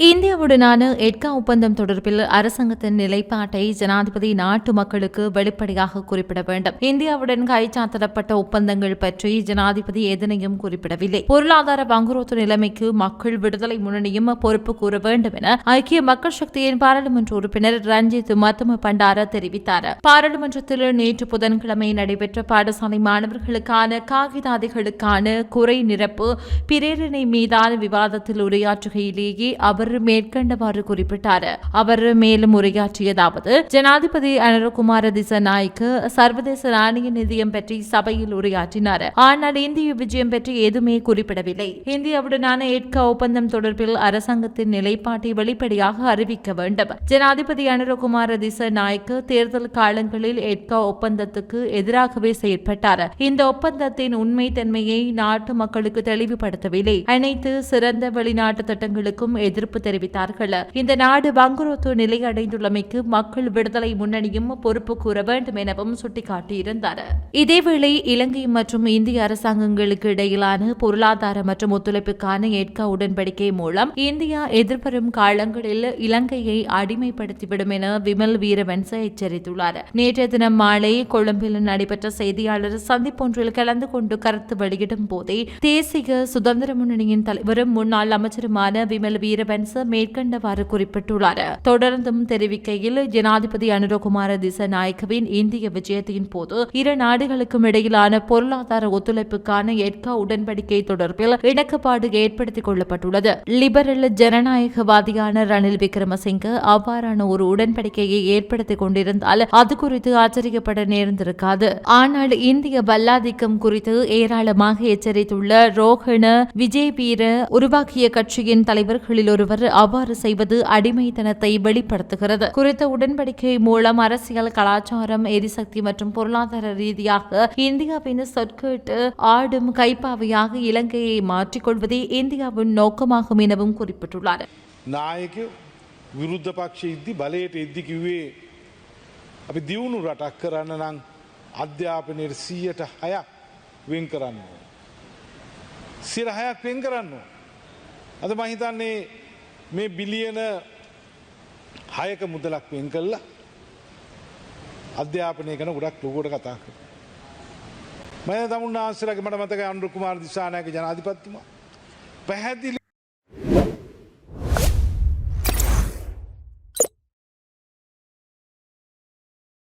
In இந்தியாவுடனான ETCA ஒப்பந்தம் தொடர்பில் அரசாங்கத்தின் நிலைப்பாட்டை ஜனாதிபதி நாட்டு மக்களுக்கு வெளிப்படையாக குறிப்பிட வேண்டும். இந்தியாவுடன் கைச்சாத்திடப்பட்ட ஒப்பந்தங்கள் பற்றி ஜனாதிபதி எதனையும் குறிப்பிடவில்லை. பொருளாதார வங்குரோத்து நிலைமைக்கு மக்கள் விடுதலை முன்னணியும் பொறுப்பு கூற வேண்டும் என ஐக்கிய மக்கள் சக்தியின் பாராளுமன்ற உறுப்பினர் ரஞ்சித் மத்தும பண்டார தெரிவித்தார். பாராளுமன்றத்தில் நேற்று புதன்கிழமை நடைபெற்ற பாடசாலை மாணவர்களுக்கான காகிதாதிகளுக்கான குறை நிரப்பு பிரேரணை மீதான விவாதத்தில் உரையாற்றுகையிலேயே அவர் மேற்கண்டவாறு குறிப்பிட்டார். அவர் மேலும் உரையாற்றியதாவது ஜனாதிபதி அனுரகுமார திசநாய்க்கு சர்வதேச நாணய நிதியம் பற்றி சபையில் உரையாற்றினார். ஆனால் இந்திய விஜயம் பற்றி எதுவுமே குறிப்பிடவில்லை. இந்தியாவுடனான ஏற்க ஒப்பந்தம் தொடர்பில் அரசாங்கத்தின் நிலைப்பாட்டை வெளிப்படையாக அறிவிக்க வேண்டும். ஜனாதிபதி அனுரகுமார திசநாய்க்கு தேர்தல் காலங்களில் ஏற்கா ஒப்பந்தத்துக்கு எதிராகவே செயற்பட்டார். இந்த ஒப்பந்தத்தின் உண்மை தன்மையை நாட்டு மக்களுக்கு தெளிவுபடுத்தவில்லை. அனைத்து சிறந்த வெளிநாட்டு திட்டங்களுக்கும் எதிர்ப்பு தெரிவித்தார்கள். இந்த நாடு வங்குரோத்து நிலை அடைந்துள்ளமைக்கு மக்கள் விடுதலை முன்னணியும் பொறுப்பு கூற வேண்டும் எனவும் சுட்டிக்காட்டியிருந்தார். இதேவேளை இலங்கை மற்றும் இந்திய அரசாங்கங்களுக்கு இடையிலான பொருளாதார மற்றும் ஒத்துழைப்புக்கான ஏற்கா உடன்படிக்கை மூலம் இந்தியா எதிர்வரும் காலங்களில் இலங்கையை அடிமைப்படுத்திவிடும் என விமல் வீரவன்ச எச்சரித்துள்ளார். நேற்றைய தினம் மாலை கொழும்பில் நடைபெற்ற செய்தியாளர் சந்திப்பொன்றில் கலந்து கொண்டு கருத்து வெளியிடும் போதே தேசிய சுதந்திர முன்னணியின் தலைவரும் முன்னாள் அமைச்சருமான விமல் வீரவன்ச மேற்கண்டவாறு குறிப்பிட்டுள்ளார். தொடர்ந்தும் தெரிவிக்கையில் ஜனாதிபதி அனுரகுமார திசநாயக்கவின் இந்திய விஜயத்தின் போது இரு நாடுகளுக்கும் இடையிலான பொருளாதார ஒத்துழைப்புக்கான எட்கா உடன்படிக்கை தொடர்பில் இணக்கப்பாடு ஏற்படுத்திக் கொள்ளப்பட்டுள்ளது. லிபரல் ஜனநாயகவாதியான ரணில் விக்ரமசிங்க அவ்வாறான ஒரு உடன்படிக்கையை ஏற்படுத்திக் கொண்டிருந்தால் அது குறித்து ஆச்சரியப்பட நேர்ந்திருக்காது. ஆனால் இந்திய வல்லாதிக்கம் குறித்து ஏராளமாக எச்சரித்துள்ள ரோஹண விஜய் வீர உருவாக்கிய கட்சியின் தலைவர்களில் ஒருவர் அவ்வாறு செய்வது அடிமைத்தனத்தை வெளிப்படுத்துகிறது குறித்த உடன்படிக்கை மூலம் அரசியல் கலாச்சாரம் எரிசக்தி மற்றும் பொருளாதார ரீதியாக இந்தியாவின் சொற்கேட்டு ஆடும் கைப்பாவையாக இலங்கையை மாற்றிக்கொள்வதே இந்தியாவின் நோக்கமாகும் எனவும் குறிப்பிட்டுள்ளார் නායකයෝ විරුද්ධ පක්ෂ ඉද්දි බලයට ඉද්දි කිව්වේ අපි දියුණු රටක් කරන්න නං අධ්‍යාපනයට සීයට හයක් වෙන් කරන්න. ඕන. සිර හයක් වෙන් කරන්න. ඕන. අද මහිතන්නේ මේ බිලියන හයක මුදලක් වෙන් කල්ලා අධ්‍යාපනය කන ගොඩක් ලොකොට කතා කර. මය තමුන් ආසරක මට මතක අන්ඩු කුමාර දිසානයක ජනාධිපත්තුමා පැහැදිලි